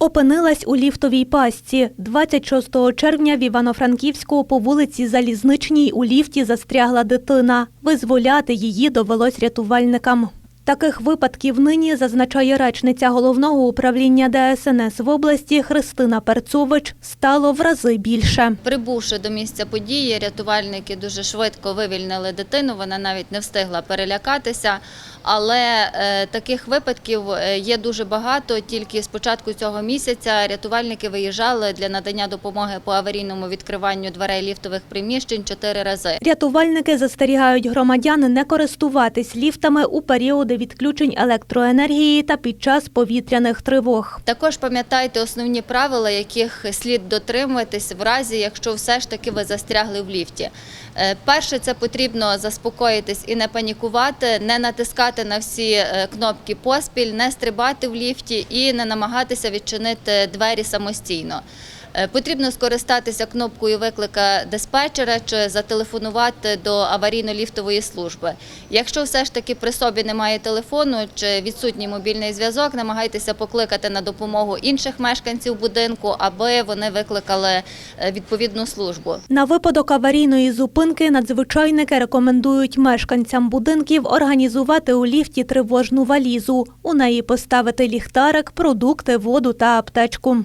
Опинилась у ліфтовій пастці. 26 червня в Івано-Франківську по вулиці Залізничній у ліфті застрягла дитина. Визволяти її довелось рятувальникам. Таких випадків нині зазначає речниця головного управління ДСНС в області Христина Перцович стало в рази більше. Прибувши до місця події, рятувальники дуже швидко вивільнили дитину. Вона навіть не встигла перелякатися. Але е, таких випадків е, є дуже багато. Тільки з початку цього місяця рятувальники виїжджали для надання допомоги по аварійному відкриванню дверей ліфтових приміщень чотири рази. Рятувальники застерігають громадян не користуватись ліфтами у періоди відключень електроенергії та під час повітряних тривог. Також пам'ятайте основні правила, яких слід дотримуватись в разі, якщо все ж таки ви застрягли в ліфті. Е, Перше, це потрібно заспокоїтись і не панікувати, не натискати на всі е, кнопки поспіль, не стрибати в ліфті і не намагатися відчинити двері самостійно. Е, Потрібно скористатися кнопкою виклика диспетчера чи зателефонувати до аварійно-ліфтової служби. Якщо все ж таки при собі немає телефону чи відсутній мобільний зв'язок, намагайтеся покликати на допомогу інших мешканців будинку, аби вони викликали е, відповідну службу. На випадок аварійної зупинки надзвичайники рекомендують мешканцям будинків організувати у ліфті тривожну валізу. У неї поставити ліхтарик, продукти, воду та аптечку.